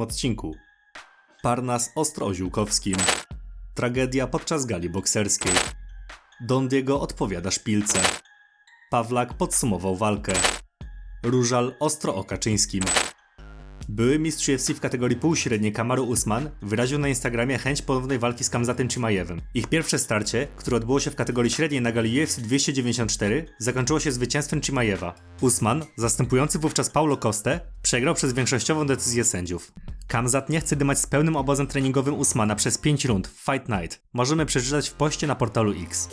odcinku. Parnas ostro o Ziółkowskim. Tragedia podczas gali bokserskiej. Don Diego odpowiada szpilce. Pawlak podsumował walkę. Różal ostro o Kaczyńskim. Były mistrz UFC w kategorii półśredniej Kamaru Usman wyraził na Instagramie chęć ponownej walki z Kamzatem Chimaevem. Ich pierwsze starcie, które odbyło się w kategorii średniej na gali UFC 294, zakończyło się zwycięstwem Chimaeva. Usman, zastępujący wówczas Paulo Costę, przegrał przez większościową decyzję sędziów. Kamzat nie chce dymać z pełnym obozem treningowym Usmana przez 5 rund Fight Night. Możemy przeczytać w poście na portalu X.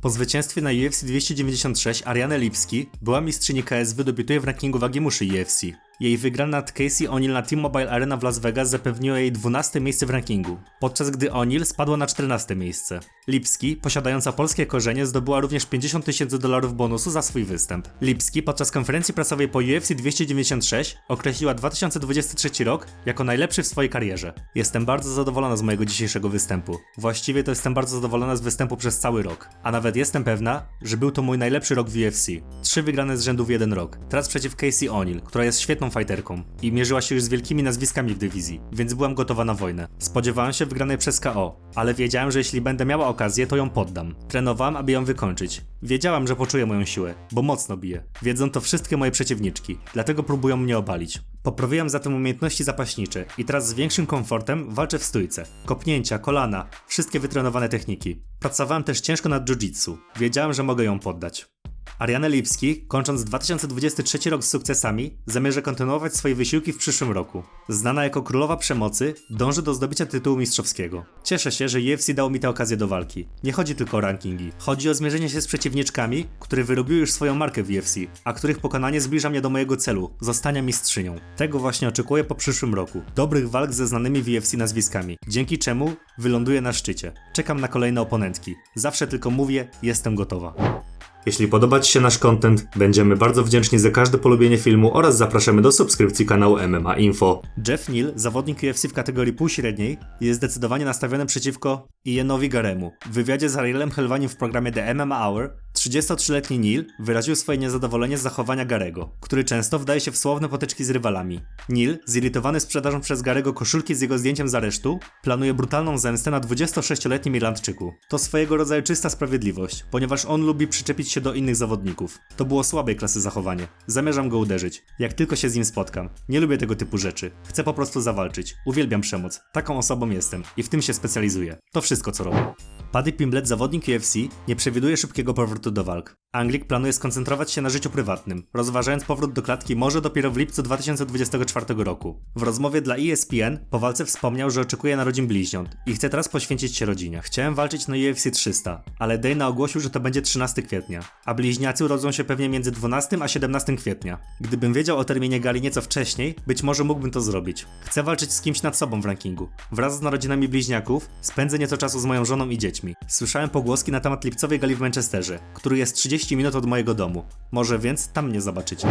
Po zwycięstwie na UFC 296 Ariane Lipski, była mistrzyni KSW debiutuje w rankingu wagi muszy UFC. Jej wygrana nad Casey O'Neill na T-Mobile Arena w Las Vegas zapewniła jej 12 miejsce w rankingu, podczas gdy O'Neill spadła na 14 miejsce. Lipski, posiadająca polskie korzenie, zdobyła również 50 tysięcy dolarów bonusu za swój występ. Lipski podczas konferencji prasowej po UFC 296 określiła 2023 rok jako najlepszy w swojej karierze. Jestem bardzo zadowolona z mojego dzisiejszego występu. Właściwie to jestem bardzo zadowolona z występu przez cały rok. A nawet jestem pewna, że był to mój najlepszy rok w UFC. Trzy wygrane z rzędu w jeden rok. Teraz przeciw Casey O'Neill, która jest świetną fighterką i mierzyła się już z wielkimi nazwiskami w dywizji, więc byłam gotowa na wojnę. Spodziewałam się wygranej przez KO, ale wiedziałem, że jeśli będę miała okazję, to ją poddam. Trenowałam, aby ją wykończyć. Wiedziałam, że poczuję moją siłę, bo mocno bije. Wiedzą to wszystkie moje przeciwniczki, dlatego próbują mnie obalić. Poprawiłam zatem umiejętności zapaśnicze i teraz z większym komfortem walczę w stójce. Kopnięcia, kolana, wszystkie wytrenowane techniki. Pracowałem też ciężko nad jiu-jitsu. Wiedziałem, że mogę ją poddać. Ariane Lipski, kończąc 2023 rok z sukcesami, zamierza kontynuować swoje wysiłki w przyszłym roku. Znana jako królowa przemocy, dąży do zdobycia tytułu mistrzowskiego. Cieszę się, że UFC dało mi tę okazję do walki. Nie chodzi tylko o rankingi. Chodzi o zmierzenie się z przeciwniczkami, które wyrobiły już swoją markę w UFC, a których pokonanie zbliża mnie do mojego celu zostania mistrzynią. Tego właśnie oczekuję po przyszłym roku. Dobrych walk ze znanymi w UFC nazwiskami, dzięki czemu wyląduję na szczycie. Czekam na kolejne oponentki. Zawsze tylko mówię, jestem gotowa. Jeśli podoba Ci się nasz content, będziemy bardzo wdzięczni za każde polubienie filmu oraz zapraszamy do subskrypcji kanału MMA Info. Jeff Neal, zawodnik UFC w kategorii półśredniej, jest zdecydowanie nastawiony przeciwko Ianowi Garemu. W wywiadzie z Arielem Helwaniem w programie The MMA Hour 33-letni Neal wyraził swoje niezadowolenie z zachowania Garego, który często wdaje się w słowne potyczki z rywalami. Neal, zirytowany sprzedażą przez Garego koszulki z jego zdjęciem z aresztu, planuje brutalną zemstę na 26-letnim Irlandczyku. To swojego rodzaju czysta sprawiedliwość, ponieważ on lubi przyczepić się do innych zawodników. To było słabej klasy zachowanie. Zamierzam go uderzyć. Jak tylko się z nim spotkam. Nie lubię tego typu rzeczy. Chcę po prostu zawalczyć. Uwielbiam przemoc. Taką osobą jestem i w tym się specjalizuję. To wszystko co robię. Paddy Pimblet, zawodnik UFC, nie przewiduje szybkiego powrotu do walk. Anglik planuje skoncentrować się na życiu prywatnym, rozważając powrót do klatki może dopiero w lipcu 2024 roku. W rozmowie dla ESPN po walce wspomniał, że oczekuje narodzin bliźniąt i chce teraz poświęcić się rodzinie. Chciałem walczyć na UFC 300, ale Dana ogłosił, że to będzie 13 kwietnia, a bliźniacy urodzą się pewnie między 12 a 17 kwietnia. Gdybym wiedział o terminie gali nieco wcześniej, być może mógłbym to zrobić. Chcę walczyć z kimś nad sobą w rankingu. Wraz z narodzinami bliźniaków spędzę nieco czasu z moją żoną i dziećmi. Słyszałem pogłoski na temat lipcowej gali w Manchesterze, który jest 30 minut od mojego domu. Może więc tam mnie zobaczycie.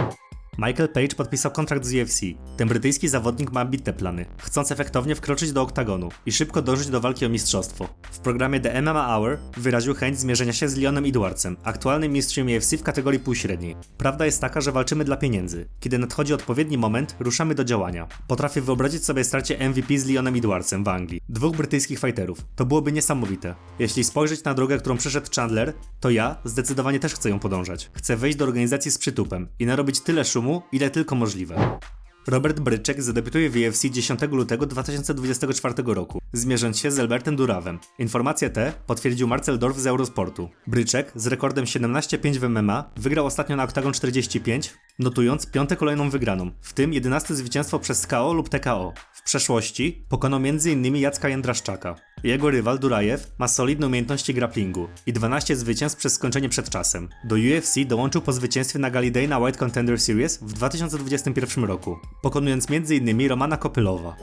Michael Page podpisał kontrakt z UFC. Ten brytyjski zawodnik ma ambitne plany, chcąc efektownie wkroczyć do oktagonu i szybko dążyć do walki o mistrzostwo. W programie The MMA Hour wyraził chęć zmierzenia się z Leonem Edwardsem, aktualnym mistrzem UFC w kategorii półśredniej. Prawda jest taka, że walczymy dla pieniędzy. Kiedy nadchodzi odpowiedni moment, ruszamy do działania. Potrafię wyobrazić sobie starcie MVP z Leonem Edwardsem w Anglii. Dwóch brytyjskich fighterów. To byłoby niesamowite. Jeśli spojrzeć na drogę, którą przeszedł Chandler, to ja zdecydowanie też chcę ją podążać. Chcę wejść do organizacji z przytupem i narobić tyle szumu, ile tylko możliwe. Robert Bryczek zadebiutuje w UFC 10 lutego 2024 roku, zmierząc się z Albertem Durawem. Informacje te potwierdził Marcel Dorf z Eurosportu. Bryczek z rekordem 17-5 w MMA wygrał ostatnio na Octagon 45, notując piątą kolejną wygraną, w tym 11 zwycięstwo przez KO lub TKO. W przeszłości pokonał m.in. Jacka Jędraszczaka. Jego rywal Durajew ma solidne umiejętności grapplingu i 12 zwycięstw przez skończenie przed czasem. Do UFC dołączył po zwycięstwie na gali Dana White Contender Series w 2021 roku, pokonując m.in. Romana Kopylowa.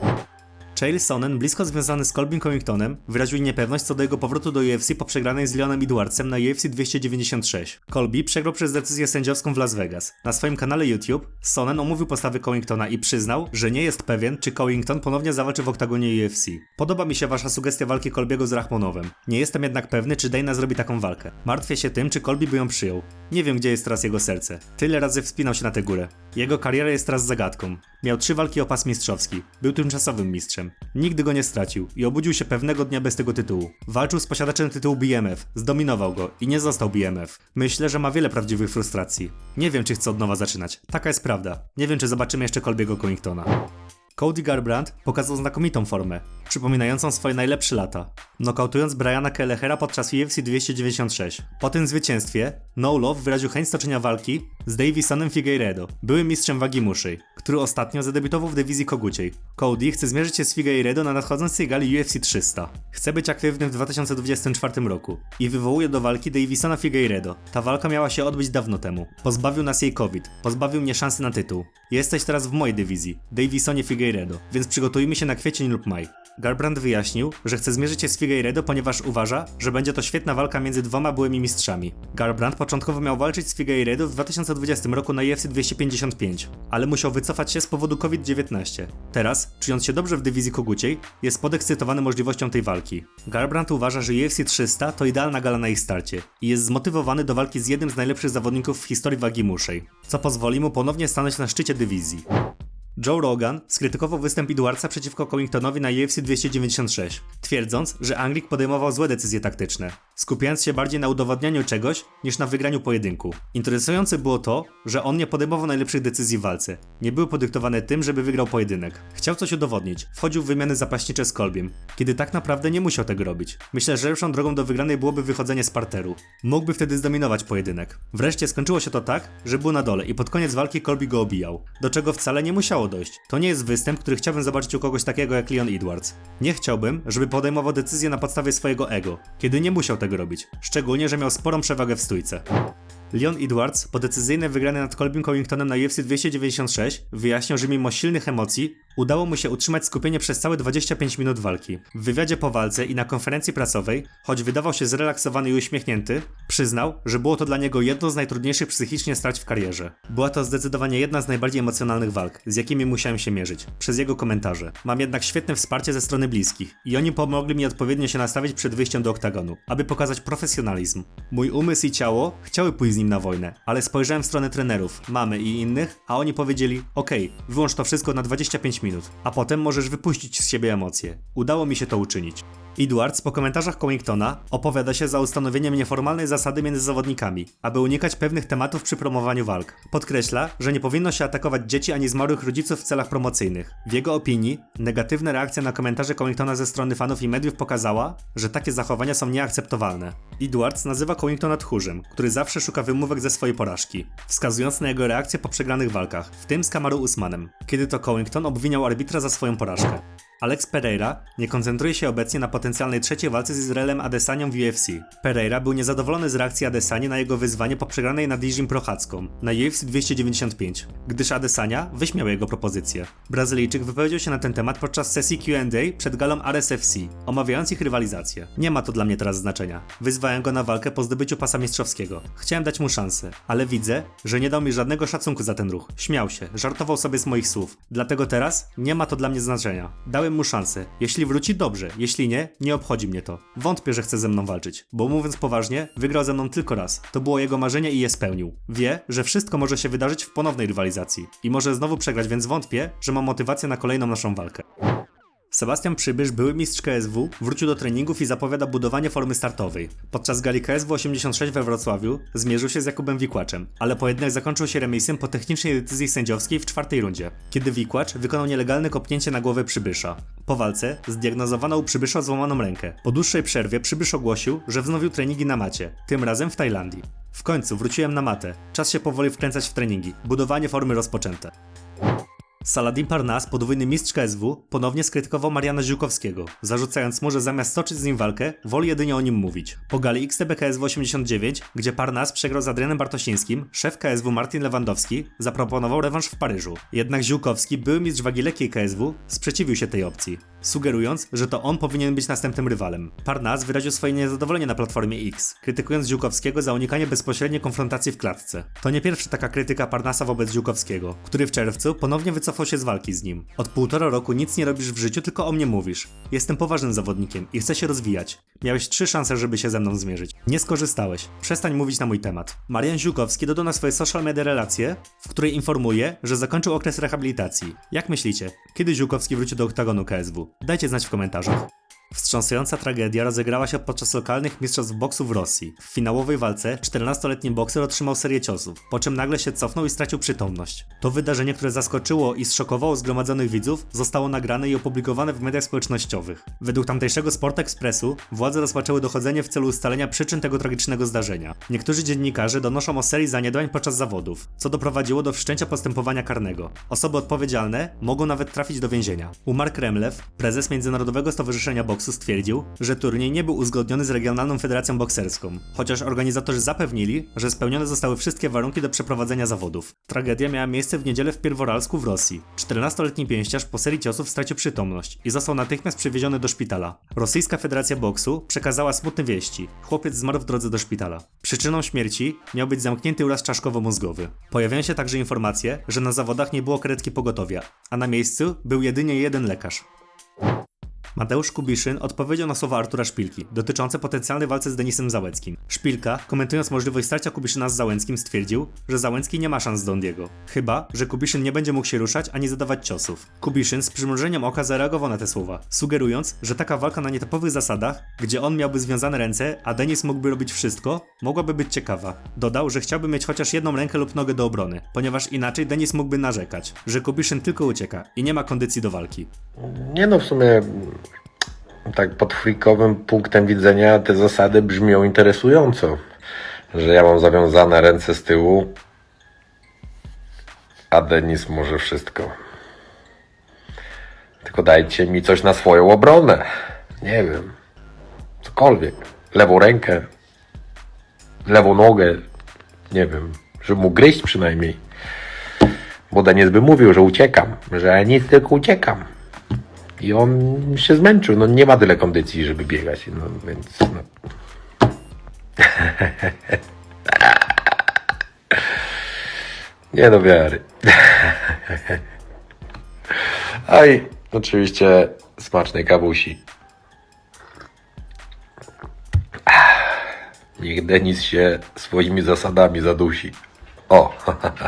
Chael Sonnen, blisko związany z Colbym Covingtonem, wyraził niepewność co do jego powrotu do UFC po przegranej z Leonem Edwardsem na UFC 296. Colby przegrał przez decyzję sędziowską w Las Vegas. Na swoim kanale YouTube Sonnen omówił postawy Covingtona i przyznał, że nie jest pewien, czy Covington ponownie zawalczy w oktagonie UFC. Podoba mi się wasza sugestia walki Colbiego z Rachmonowem. Nie jestem jednak pewny, czy Dana zrobi taką walkę. Martwię się tym, czy Colby by ją przyjął. Nie wiem, gdzie jest teraz jego serce. Tyle razy wspinał się na tę górę. Jego kariera jest teraz zagadką. Miał trzy walki o pas mistrzowski. Był tymczasowym mistrzem. Nigdy go nie stracił i obudził się pewnego dnia bez tego tytułu. Walczył z posiadaczem tytułu BMF, zdominował go i nie został BMF. Myślę, że ma wiele prawdziwych frustracji. Nie wiem, czy chce od nowa zaczynać. Taka jest prawda. Nie wiem, czy zobaczymy jeszcze Colbiego Covingtona. Cody Garbrandt pokazał znakomitą formę, przypominającą swoje najlepsze lata, nokautując Briana Kellehera podczas UFC 296. Po tym zwycięstwie, No Love wyraził chęć stoczenia walki z Davisonem Figueiredo, byłym mistrzem wagi muszej, który ostatnio zadebiutował w dywizji koguciej. Cody chce zmierzyć się z Figueiredo na nadchodzącej gali UFC 300. Chce być aktywny w 2024 roku i wywołuje do walki Davisona Figueiredo. Ta walka miała się odbyć dawno temu. Pozbawił nas jej COVID, pozbawił mnie szansy na tytuł. Jesteś teraz w mojej dywizji, Davisonie Figueiredo, więc przygotujmy się na kwiecień lub maj. Garbrandt wyjaśnił, że chce zmierzyć się z Figueiredo, ponieważ uważa, że będzie to świetna walka między dwoma byłymi mistrzami. Garbrandt początkowo miał walczyć z Figueiredo w 2020 roku na UFC 255, ale musiał wycofać się z powodu COVID-19. Teraz, czując się dobrze w dywizji koguciej, jest podekscytowany możliwością tej walki. Garbrandt uważa, że UFC 300 to idealna gala na ich starcie i jest zmotywowany do walki z jednym z najlepszych zawodników w historii wagi muszej, co pozwoli mu ponownie stanąć na szczycie dywizji. Joe Rogan skrytykował występ Edwardsa przeciwko Covingtonowi na UFC 296, twierdząc, że Anglik podejmował złe decyzje taktyczne, skupiając się bardziej na udowodnianiu czegoś niż na wygraniu pojedynku. Interesujące było to, że on nie podejmował najlepszych decyzji w walce. Nie były podyktowane tym, żeby wygrał pojedynek. Chciał coś udowodnić, wchodził w wymiany zapaśnicze z Kolbiem, kiedy tak naprawdę nie musiał tego robić. Myślę, że lepszą drogą do wygranej byłoby wychodzenie z parteru. Mógłby wtedy zdominować pojedynek. Wreszcie skończyło się to tak, że był na dole i pod koniec walki Colby go obijał, do czego wcale nie musiało dojść. To nie jest występ, który chciałbym zobaczyć u kogoś takiego jak Leon Edwards. Nie chciałbym, żeby podejmował decyzje na podstawie swojego ego, kiedy nie musiał tego robić, szczególnie, że miał sporą przewagę w stójce. Leon Edwards po decyzyjnej wygranej nad Colbym Covingtonem na UFC 296 wyjaśniał, że mimo silnych emocji udało mu się utrzymać skupienie przez całe 25 minut walki. W wywiadzie po walce i na konferencji prasowej, choć wydawał się zrelaksowany i uśmiechnięty, przyznał, że było to dla niego jedno z najtrudniejszych psychicznie strać w karierze. Była to zdecydowanie jedna z najbardziej emocjonalnych walk, z jakimi musiałem się mierzyć, przez jego komentarze. Mam jednak świetne wsparcie ze strony bliskich i oni pomogli mi odpowiednio się nastawić przed wyjściem do oktagonu, aby pokazać profesjonalizm. Mój umysł i ciało chciały pójść z nim na wojnę, ale spojrzałem w stronę trenerów, mamy i innych, a oni powiedzieli: Okej, wyłącz to wszystko na 25 minut, a potem możesz wypuścić z siebie emocje. Udało mi się to uczynić. Edwards po komentarzach Covingtona opowiada się za ustanowieniem nieformalnej zasady między zawodnikami, aby unikać pewnych tematów przy promowaniu walk. Podkreśla, że nie powinno się atakować dzieci ani zmarłych rodziców w celach promocyjnych. W jego opinii, negatywna reakcja na komentarze Covingtona ze strony fanów i mediów pokazała, że takie zachowania są nieakceptowalne. Edwards nazywa Covingtona tchórzem, który zawsze szuka wymówek ze swojej porażki, wskazując na jego reakcję po przegranych walkach, w tym z Kamaru Usmanem, kiedy to Covington obwiniał arbitra za swoją porażkę. Alex Pereira nie koncentruje się obecnie na potencjalnej trzeciej walce z Izraelem Adesanią w UFC. Pereira był niezadowolony z reakcji Adesani na jego wyzwanie po przegranej nad Izim Prochacką na UFC 295, gdyż Adesania wyśmiał jego propozycję. Brazylijczyk wypowiedział się na ten temat podczas sesji Q&A przed galą RSFC, omawiając ich rywalizację. Nie ma to dla mnie teraz znaczenia. Wyzwałem go na walkę po zdobyciu pasa mistrzowskiego. Chciałem dać mu szansę, ale widzę, że nie dał mi żadnego szacunku za ten ruch. Śmiał się, żartował sobie z moich słów. Dlatego teraz nie ma to dla mnie znaczenia. Dałem mu szansę. Jeśli wróci, dobrze. Jeśli nie, nie obchodzi mnie to. Wątpię, że chce ze mną walczyć, bo mówiąc poważnie, wygrał ze mną tylko raz. To było jego marzenie i je spełnił. Wie, że wszystko może się wydarzyć w ponownej rywalizacji i może znowu przegrać, więc wątpię, że ma motywację na kolejną naszą walkę. Sebastian Przybysz, były mistrz KSW, wrócił do treningów i zapowiada budowanie formy startowej. Podczas gali KSW 86 we Wrocławiu zmierzył się z Jakubem Wikłaczem, ale pojedynek zakończył się remisem po technicznej decyzji sędziowskiej w czwartej rundzie, kiedy Wikłacz wykonał nielegalne kopnięcie na głowę Przybysza. Po walce zdiagnozowano u Przybysza złamaną rękę. Po dłuższej przerwie Przybysz ogłosił, że wznowił treningi na macie, tym razem w Tajlandii. W końcu wróciłem na matę. Czas się powoli wkręcać w treningi. Budowanie formy rozpoczęte. Saladin Parnas, podwójny mistrz KSW, ponownie skrytykował Mariana Ziłkowskiego, zarzucając mu, że zamiast stoczyć z nim walkę, woli jedynie o nim mówić. Po gali XTB KSW 89, gdzie Parnas przegrał z Adrianem Bartosińskim, szef KSW Martin Lewandowski zaproponował rewanż w Paryżu. Jednak Ziłkowski, były mistrz wagi lekkiej KSW, sprzeciwił się tej opcji. sugerując, że to on powinien być następnym rywalem. Parnas wyraził swoje niezadowolenie na platformie X, krytykując Ziółkowskiego za unikanie bezpośredniej konfrontacji w klatce. To nie pierwsza taka krytyka Parnasa wobec Ziółkowskiego, który w czerwcu ponownie wycofał się z walki z nim. Od półtora roku nic nie robisz w życiu, tylko o mnie mówisz. Jestem poważnym zawodnikiem i chcę się rozwijać. Miałeś trzy szanse, żeby się ze mną zmierzyć. Nie skorzystałeś. Przestań mówić na mój temat. Marian Ziółkowski dodał na swoje social media relację, w której informuje, że zakończył okres rehabilitacji. Jak myślicie, kiedy Ziółkowski wróci do oktagonu KSW? Dajcie znać w komentarzach. Wstrząsająca tragedia rozegrała się podczas lokalnych mistrzostw boksu w Rosji. W finałowej walce 14-letni bokser otrzymał serię ciosów, po czym nagle się cofnął i stracił przytomność. To wydarzenie, które zaskoczyło i zszokowało zgromadzonych widzów, zostało nagrane i opublikowane w mediach społecznościowych. Według tamtejszego Sport Expressu władze rozpoczęły dochodzenie w celu ustalenia przyczyn tego tragicznego zdarzenia. Niektórzy dziennikarze donoszą o serii zaniedbań podczas zawodów, co doprowadziło do wszczęcia postępowania karnego. Osoby odpowiedzialne mogą nawet trafić do więzienia. Umar Kremlew, prezes Międzynarodowego Stowarzyszenia Boksu stwierdził, że turniej nie był uzgodniony z Regionalną Federacją Bokserską, chociaż organizatorzy zapewnili, że spełnione zostały wszystkie warunki do przeprowadzenia zawodów. Tragedia miała miejsce w niedzielę w Pierworalsku w Rosji. 14-letni pięściarz po serii ciosów stracił przytomność i został natychmiast przewieziony do szpitala. Rosyjska Federacja Boksu przekazała smutne wieści. Chłopiec zmarł w drodze do szpitala. Przyczyną śmierci miał być zamknięty uraz czaszkowo-mózgowy. Pojawiają się także informacje, że na zawodach nie było karetki pogotowia, a na miejscu był jedynie jeden lekarz. Mateusz Kubiszyn odpowiedział na słowa Artura Szpilki dotyczące potencjalnej walce z Denisem Załęckim. Szpilka, komentując możliwość starcia Kubiszyna z Załęckim, stwierdził, że Załęcki nie ma szans z Dondiego. Chyba, że Kubiszyn nie będzie mógł się ruszać ani zadawać ciosów. Kubiszyn z przymrużeniem oka zareagował na te słowa, sugerując, że taka walka na nietypowych zasadach, gdzie on miałby związane ręce, a Denis mógłby robić wszystko, mogłaby być ciekawa. Dodał, że chciałby mieć chociaż jedną rękę lub nogę do obrony, ponieważ inaczej Denis mógłby narzekać, że Kubiszyn tylko ucieka i nie ma kondycji do walki. Nie no, w sumie tak pod frikowym punktem widzenia te zasady brzmią interesująco. Że ja mam zawiązane ręce z tyłu, a Denis może wszystko. Tylko dajcie mi coś na swoją obronę. Nie wiem. Cokolwiek. Lewą rękę. Lewą nogę. Nie wiem. Żeby mógł gryźć przynajmniej. Bo Denis by mówił, że uciekam. Że ja nic, tylko uciekam. I on się zmęczył. No nie ma tyle kondycji, żeby biegać. No więc. No. nie do wiary. A oczywiście smacznej kawusi. Niech Denis się swoimi zasadami zadusi. O,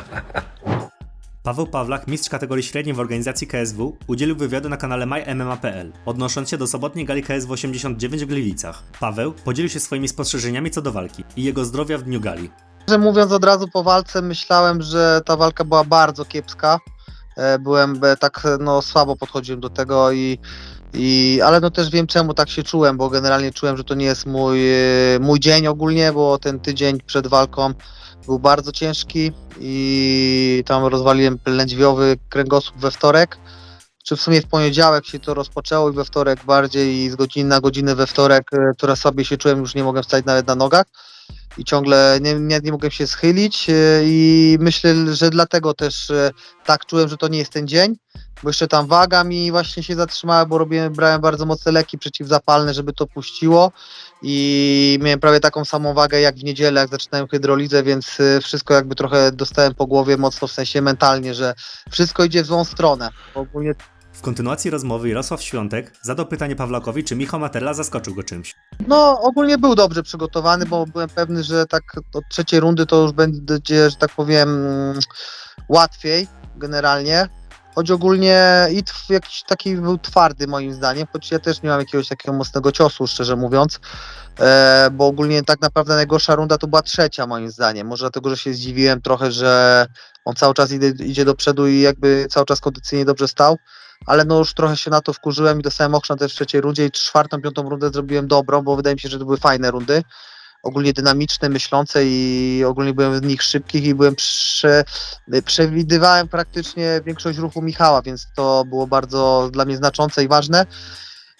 Paweł Pawlak, mistrz kategorii średniej w organizacji KSW, udzielił wywiadu na kanale MyMMA.pl, odnosząc się do sobotniej gali KSW 89 w Gliwicach. Paweł podzielił się swoimi spostrzeżeniami co do walki i jego zdrowia w dniu gali. Szczerze mówiąc, od razu po walce myślałem, że ta walka była bardzo kiepska. E, Byłem e, tak no, słabo podchodziłem do tego i, i ale no też wiem czemu tak się czułem, bo generalnie czułem, że to nie jest mój, e, mój dzień ogólnie, bo ten tydzień przed walką był bardzo ciężki i tam rozwaliłem lędźwiowy kręgosłup we wtorek. Czy w sumie w poniedziałek się to rozpoczęło i we wtorek bardziej i z godziny na godzinę we wtorek, e, która sobie się czułem, już nie mogłem stać nawet na nogach i ciągle nie, nie, nie mogłem się schylić e, i myślę, że dlatego też e, tak czułem, że to nie jest ten dzień, bo jeszcze tam waga mi właśnie się zatrzymała, bo robiłem, brałem bardzo mocne leki przeciwzapalne, żeby to puściło i miałem prawie taką samą wagę jak w niedzielę, jak zaczynałem hydrolizę, więc e, wszystko jakby trochę dostałem po głowie mocno w sensie mentalnie, że wszystko idzie w złą stronę. Ogólnie W kontynuacji rozmowy Jarosław Świątek zadał pytanie Pawlakowi, czy Michał Materla zaskoczył go czymś. No, ogólnie był dobrze przygotowany, bo byłem pewny, że tak od trzeciej rundy to już będzie, że tak powiem, mm, łatwiej generalnie. Choć ogólnie i tw- jakiś taki był twardy moim zdaniem, choć ja też nie mam jakiegoś takiego mocnego ciosu, szczerze mówiąc, e, bo ogólnie tak naprawdę najgorsza runda to była trzecia moim zdaniem. Może dlatego, że się zdziwiłem trochę, że on cały czas idzie, idzie do przodu i jakby cały czas kondycyjnie dobrze stał, ale no już trochę się na to wkurzyłem i dostałem okrzan też w trzeciej rundzie i czwartą, piątą rundę zrobiłem dobrą, bo wydaje mi się, że to były fajne rundy. Ogólnie dynamiczne, myślące i ogólnie byłem w nich szybkich i byłem prze, przewidywałem praktycznie większość ruchu Michała, więc to było bardzo dla mnie znaczące i ważne.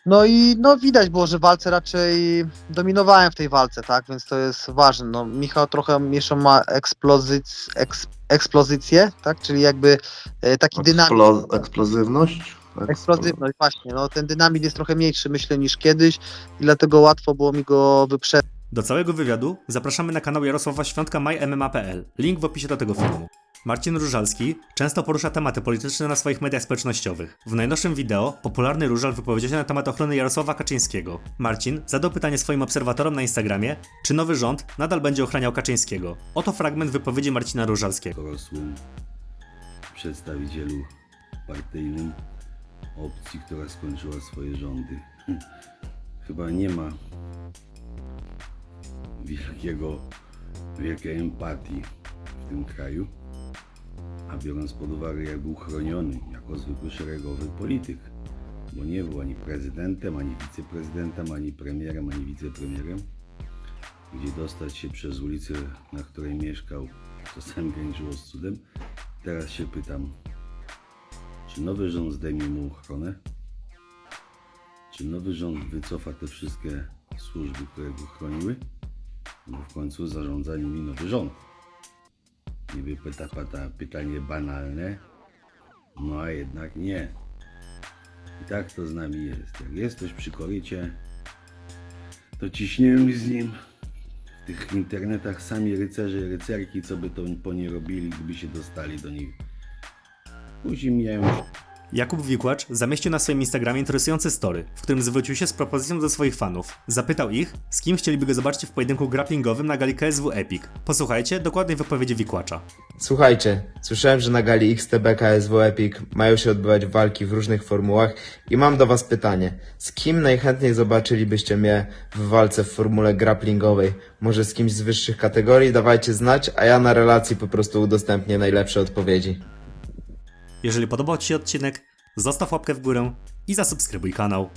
No i no widać było, że w walce raczej dominowałem w tej walce, tak, więc to jest ważne. No, Michał trochę jeszcze ma eksplozyc, eks, eksplozycję, tak, czyli jakby e, taki dynamizm. Eksplo- eksplozywność? Eksplozywność, właśnie. No, ten dynamit jest trochę mniejszy, myślę, niż kiedyś i dlatego łatwo było mi go wyprzedzić. Do całego wywiadu zapraszamy na kanał Jarosława Świątka MyMMA.pl. Link w opisie do tego filmu. Marcin Różalski często porusza tematy polityczne na swoich mediach społecznościowych. W najnowszym wideo popularny Różal wypowiedział się na temat ochrony Jarosława Kaczyńskiego. Marcin zadał pytanie swoim obserwatorom na Instagramie, czy nowy rząd nadal będzie ochraniał Kaczyńskiego. Oto fragment wypowiedzi Marcina Różalskiego. dorosłym przedstawicielu partyjnym opcji, która skończyła swoje rządy. Chyba nie ma wielkiego, wielkiej empatii w tym kraju, a biorąc pod uwagę, jak był chroniony jako zwykły szeregowy polityk, bo nie był ani prezydentem, ani wiceprezydentem, ani premierem, ani wicepremierem, gdzie dostać się przez ulicę, na której mieszkał, czasami graniczyło z cudem. Teraz się pytam, czy nowy rząd zdejmie mu ochronę? Czy nowy rząd wycofa te wszystkie służby, które go chroniły? Bo w końcu zarządza nimi nowy rząd. Niby pyta, pyta pytanie banalne, no a jednak nie. I tak to z nami jest. Jak jesteś przy korycie, to ciśniemy z nim w tych internetach sami rycerze i rycerki, co by to po nie robili, gdyby się dostali do nich. Później mijają Jakub Wikłacz zamieścił na swoim Instagramie interesujący story, w którym zwrócił się z propozycją do swoich fanów. Zapytał ich, z kim chcieliby go zobaczyć w pojedynku grapplingowym na gali KSW Epic. Posłuchajcie dokładnej wypowiedzi Wikłacza. Słuchajcie, słyszałem, że na gali XTB KSW Epic mają się odbywać walki w różnych formułach i mam do was pytanie. Z kim najchętniej zobaczylibyście mnie w walce w formule grapplingowej? Może z kimś z wyższych kategorii? Dawajcie znać, a ja na relacji po prostu udostępnię najlepsze odpowiedzi. Jeżeli podobał Ci się odcinek, zostaw łapkę w górę i zasubskrybuj kanał.